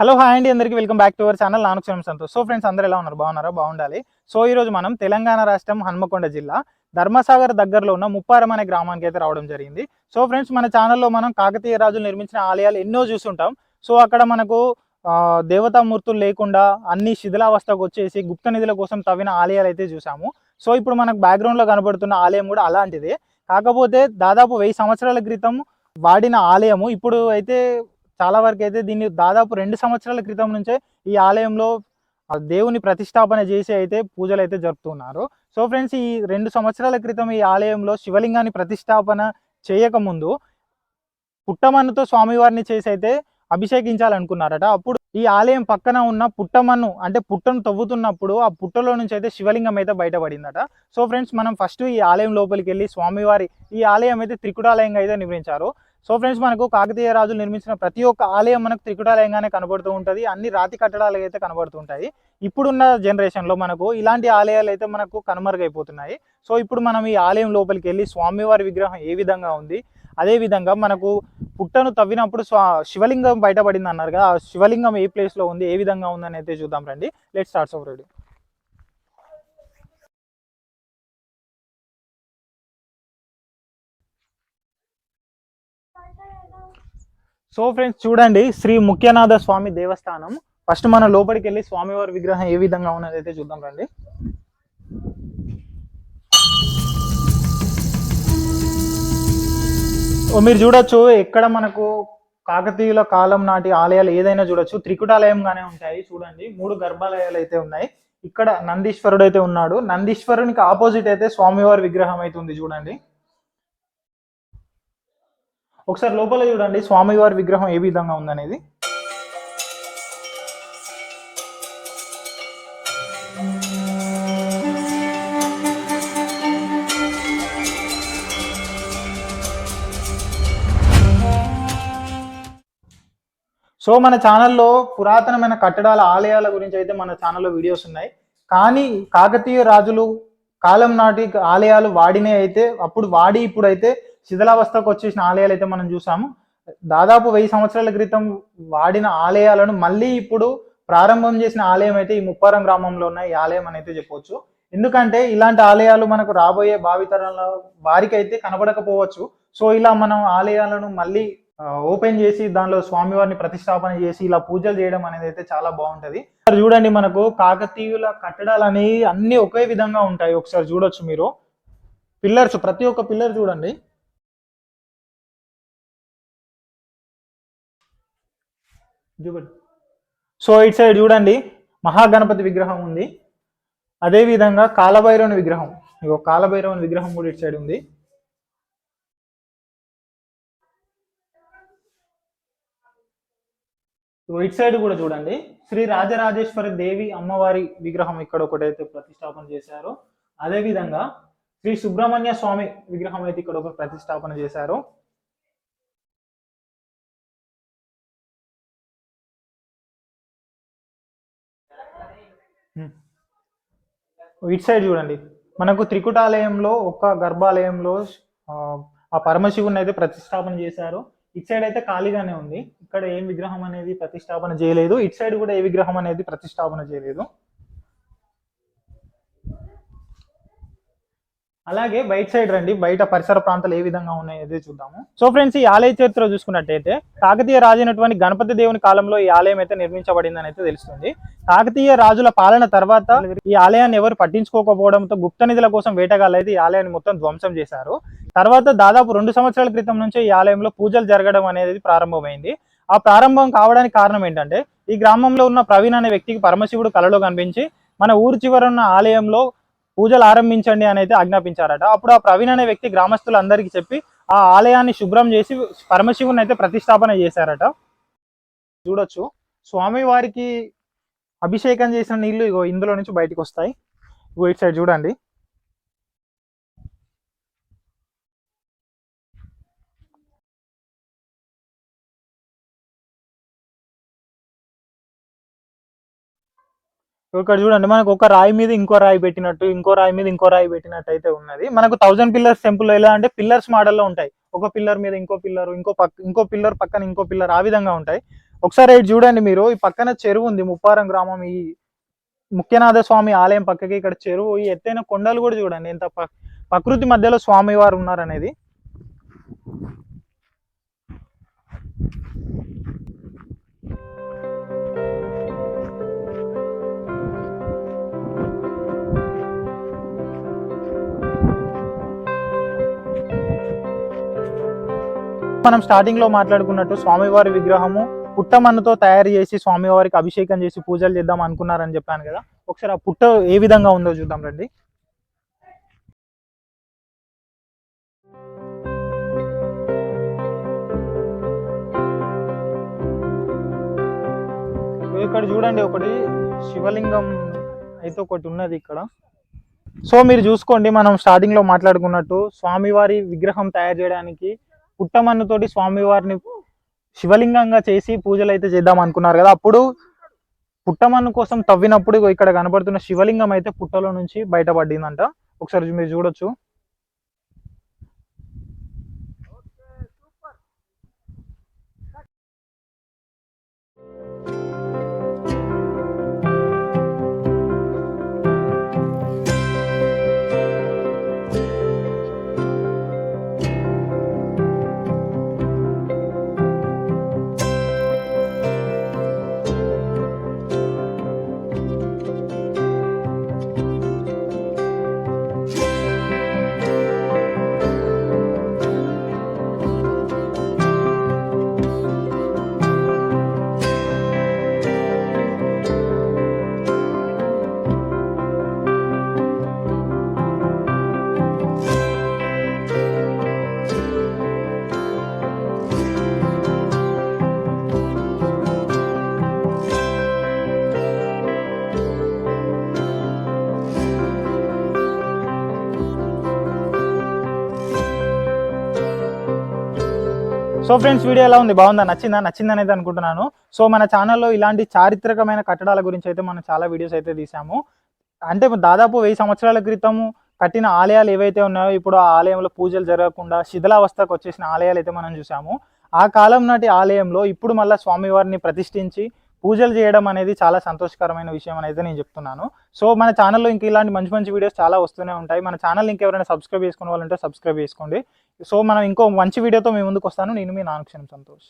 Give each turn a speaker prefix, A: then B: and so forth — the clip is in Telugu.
A: హలో హాయ్ అండి. అందరికీ welcome back to our channel. నానుక్షరం Santosh. So friends అందరూ ఎలా ఉన్నారు? బాగున్నారా? బాగుండాలి. సో ఈ రోజు మనం తెలంగాణ రాష్ట్రం హన్మకొండ జిల్లా ధర్మసాగర్ దగ్గరలో ఉన్న ముప్పారం అనే గ్రామానికి అయితే రావడం జరిగింది. సో ఫ్రెండ్స్ మన ఛానల్లో మనం కాకతీయ రాజులు నిర్మించిన ఆలయాలు ఎన్నో చూస్తుంటాం సో అక్కడ మనకు దేవతామూర్తులు లేకుండా అన్ని శిథిలావస్థకు వచ్చేసి గుప్త నిధుల కోసం తవ్విన ఆలయాలు అయితే చూసాము. సో ఇప్పుడు మనకు బ్యాక్గ్రౌండ్లో కనబడుతున్న ఆలయం కూడా అలాంటిదే. కాకపోతే దాదాపు వెయ్యి సంవత్సరాల క్రితం వాడిన ఆలయము. ఇప్పుడు అయితే చాలా వరకు అయితే దీన్ని దాదాపు రెండు సంవత్సరాల క్రితం నుంచే ఈ ఆలయంలో ఆ దేవుని ప్రతిష్టాపన చేసి అయితే పూజలు అయితే జరుపుతున్నారు. సో ఫ్రెండ్స్ ఈ రెండు సంవత్సరాల క్రితం ఈ ఆలయంలో శివలింగాన్ని ప్రతిష్టాపన చేయకముందు పుట్టమన్నుతో స్వామివారిని చేసి అయితే అభిషేకించాలనుకున్నారట. అప్పుడు ఈ ఆలయం పక్కన ఉన్న పుట్టమన్ను అంటే పుట్టను తవ్వుతున్నప్పుడు ఆ పుట్టలో నుంచి అయితే శివలింగం అయితే బయటపడిందట. సో ఫ్రెండ్స్ మనం ఫస్ట్ ఈ ఆలయం లోపలికి వెళ్ళి స్వామివారి ఈ ఆలయం అయితే త్రికుటాలయంగా అయితే నిర్మించారు. సో ఫ్రెండ్స్ మనకు కాకతీయ రాజులు నిర్మించిన ప్రతి ఒక్క ఆలయం మనకు త్రికుటాలయంగానే కనబడుతూ ఉంటుంది. అన్ని రాతి కట్టడాలు అయితే కనబడుతూ ఉంటాయి. ఇప్పుడున్న జనరేషన్లో మనకు ఇలాంటి ఆలయాలు అయితే మనకు కనుమరుగైపోతున్నాయి. సో ఇప్పుడు మనం ఈ ఆలయం లోపలికి వెళ్ళి స్వామివారి విగ్రహం ఏ విధంగా ఉంది? అదే విధంగా మనకు పుట్టను తవ్వినప్పుడు స్వా శివలింగం బయటపడింది అన్నారు కదా ఆ శివలింగం ఏ ప్లేస్లో ఉంది? ఏ విధంగా ఉందని అయితే చూద్దాం రండి. Let starts off ready. So friends చూడండి శ్రీ ముఖ్యనాథ స్వామి దేవస్థానం. ఫస్ట్ మనం లోపలికి వెళ్ళి స్వామివారి విగ్రహం ఏ విధంగా ఉన్నది అయితే చూద్దాం రండి. ఓ మీరు చూడొచ్చు ఎక్కడ మనకు కాకతీయుల కాలం నాటి ఆలయాలు ఏదైనా చూడొచ్చు. త్రికుటాలయంగానే ఉంటాయి చూడండి. మూడు గర్భాలయాలు అయితే ఉన్నాయి. ఇక్కడ నందీశ్వరుడు అయితే ఉన్నాడు. నందీశ్వరునికి ఆపోజిట్ అయితే స్వామివారి విగ్రహం అయితే ఉంది చూడండి. ఒకసారి లోపల చూడండి స్వామివారి విగ్రహం ఏ విధంగా ఉందనేది. సో మన ఛానల్లో పురాతనమైన కట్టడాల ఆలయాల గురించి అయితే మన ఛానల్లో వీడియోస్ ఉన్నాయి. కానీ కాకతీయ రాజులు కాలం నాటి ఆలయాలు వాడినే అయితే అప్పుడు వాడి ఇప్పుడు అయితే శిథిలావస్థకు వచ్చేసిన ఆలయాలు అయితే మనం చూసాము. దాదాపు వెయ్యి సంవత్సరాల క్రితం వాడిన ఆలయాలను మళ్ళీ ఇప్పుడు ప్రారంభం చేసిన ఆలయం అయితే ఈ ముప్పారం గ్రామంలో ఉన్న ఈ ఆలయం అని అయితే చెప్పవచ్చు ఎందుకంటే ఇలాంటి ఆలయాలు మనకు రాబోయే భావితరంలో వారికి అయితే కనబడకపోవచ్చు. సో ఇలా మనం ఆలయాలను మళ్ళీ ఓపెన్ చేసి దానిలో స్వామివారిని ప్రతిష్టాపన చేసి ఇలా పూజలు చేయడం అనేది అయితే చాలా బాగుంటది. చూడండి మనకు కాకతీయుల కట్టడాలు అనేవి అన్ని ఒకే విధంగా ఉంటాయి. ఒకసారి చూడొచ్చు మీరు. పిల్లర్స్ ప్రతి ఒక్క పిల్లర్ చూడండి. చూపండి సో ఇటు సైడ్ చూడండి మహాగణపతి విగ్రహం ఉంది. అదే విధంగా కాలభైరవుని విగ్రహం. ఇగో కాలభైరవుని విగ్రహం కూడా ఇటు సైడ్ ఉంది. ఇటు సైడ్ కూడా చూడండి శ్రీ రాజరాజేశ్వరి దేవి అమ్మవారి విగ్రహం ఇక్కడ ఒకటైతే ప్రతిష్టాపన చేశారు. అదే విధంగా శ్రీ సుబ్రహ్మణ్య స్వామి విగ్రహం అయితే ఇక్కడ ఒక ప్రతిష్టాపన చేశారు. ఇటు సైడ్ చూడండి. మనకు త్రికుటాలయంలో ఒక గర్భాలయంలో ఆ, ఆ పరమశివుని అయితే ప్రతిష్టాపన చేశారు. ఇటు సైడ్ అయితే ఖాళీగానే ఉంది. ఇక్కడ ఏం విగ్రహం అనేది ప్రతిష్టాపన చేయలేదు. ఇటు సైడ్ కూడా ఏ విగ్రహం అనేది ప్రతిష్టాపన చేయలేదు. అలాగే బయట సైడ్ రండి. బయట పరిసర ప్రాంతాలు ఏ విధంగా ఉన్నాయి చూద్దాము. సో ఫ్రెండ్స్ ఈ ఆలయ చరిత్ర చూసుకున్నట్టయితే కాకతీయ రాజైనటువంటి గణపతి దేవుని కాలంలో ఈ ఆలయం అయితే నిర్మించబడిందని అయితే తెలుస్తుంది. కాకతీయ రాజుల పాలన తర్వాత ఈ ఆలయాన్ని ఎవరు పట్టించుకోకపోవడంతో గుప్త నిధుల కోసం వేటగాళ్ళు అయితే ఈ ఆలయాన్ని మొత్తం ధ్వంసం చేశారు. తర్వాత దాదాపు రెండు సంవత్సరాల క్రితం నుంచే ఈ ఆలయంలో పూజలు జరగడం అనేది ప్రారంభమైంది. ఆ ప్రారంభం కావడానికి కారణం ఏంటంటే ఈ గ్రామంలో ఉన్న ప్రవీణ్ అనే వ్యక్తికి పరమశివుడు కలలో కనిపించి మన ఊరు చివర ఉన్న ఆలయంలో పూజలు ఆరంభించండి అని అయితే ఆజ్ఞాపించారట. అప్పుడు ఆ ప్రవీణ్ అనే వ్యక్తి గ్రామస్తులందరికీ చెప్పి ఆ ఆలయాన్ని శుభ్రం చేసి పరమశివుని అయితే ప్రతిష్టాపన చేశారట. చూడొచ్చు. స్వామి వారికి అభిషేకం చేసిన నీళ్ళు ఇగో ఇందులో నుంచి బయటకు వస్తాయి. ఇగో ఇటు సైడ్ చూడండి. ఇక్కడ చూడండి మనకు ఒక రాయి మీద ఇంకో రాయి పెట్టినట్టు ఇంకో రాయి మీద ఇంకో రాయి పెట్టినట్టు అయితే ఉన్నది. మనకు థౌజండ్ పిల్లర్స్ టెంపుల్ ఎలా అంటే పిల్లర్స్ మోడల్లో ఉంటాయి. ఒక పిల్లర్ మీద ఇంకో పిల్లర్ ఇంకో పక్క ఇంకో పిల్లర్ పక్కన ఇంకో పిల్లర్ ఆ విధంగా ఉంటాయి. ఒకసారి చూడండి మీరు ఈ పక్కన చెరువు ఉంది ముప్పారం గ్రామం ఈ ముఖ్యనాథ స్వామి ఆలయం పక్కకి ఇక్కడ చెరువు ఈ ఎత్తైన కొండలు కూడా చూడండి ఎంత ప- ప్రకృతి మధ్యలో స్వామి వారు ఉన్నారనేది. మనం స్టార్టింగ్లో మాట్లాడుకున్నట్టు స్వామివారి విగ్రహము పుట్టమన్నుతో తయారు చేసి స్వామివారికి అభిషేకం చేసి పూజలు చేద్దాం అనుకున్నారని చెప్పాను కదా. ఒకసారి ఆ పుట్ట ఏ విధంగా ఉందో చూద్దాం రండి. ఇక్కడ చూడండి ఒకటి శివలింగం అయితే ఒకటి ఉన్నది ఇక్కడ. సో మీరు చూసుకోండి మనం స్టార్టింగ్లో మాట్లాడుకున్నట్టు స్వామివారి విగ్రహం తయారు చేయడానికి పుట్టమన్నుతోటి స్వామివారిని శివలింగంగా చేసి పూజలు అయితే చేద్దాం అనుకున్నారు కదా. అప్పుడు పుట్టమన్ను కోసం తవ్వినప్పుడు ఇక్కడ కనబడుతున్న శివలింగం అయితే పుట్టలో నుంచి బయటపడిందంట. ఒకసారి మీరు చూడొచ్చు. సో ఫ్రెండ్స్ వీడియో ఎలా ఉంది? బాగుందా? నచ్చిందా? నచ్చింది అనేది అనుకుంటున్నాను. సో మన ఛానల్లో ఇలాంటి చారిత్రకమైన కట్టడాల గురించి అయితే మనం చాలా వీడియోస్ అయితే తీసాము అంటే దాదాపు వెయ్యి సంవత్సరాల క్రితం కట్టిన ఆలయాలు ఏవైతే ఉన్నాయో ఇప్పుడు ఆ ఆలయంలో పూజలు జరగకుండా శిథిలావస్థకు వచ్చేసిన ఆలయాలు అయితే మనం చూసాము ఆ కాలం నాటి ఆలయంలో ఇప్పుడు మళ్ళీ స్వామివారిని ప్రతిష్ఠించి పూజలు చేయడం అనేది చాలా సంతోషకరమైన విషయం అనేది నేను చెప్తున్నాను. సో మన ఛానల్లో ఇంకా ఇలాంటి మంచి మంచి వీడియోస్ చాలా వస్తూనే ఉంటాయి. మన ఛానల్ ఇంకెవరైనా సబ్స్క్రైబ్ చేసుకునే సబ్స్క్రైబ్ చేసుకోండి. సో మనం ఇంకో మంచి వీడియోతో మీ ముందుకు వస్తాను. నేను మీ నానుక్షణం సంతోష్.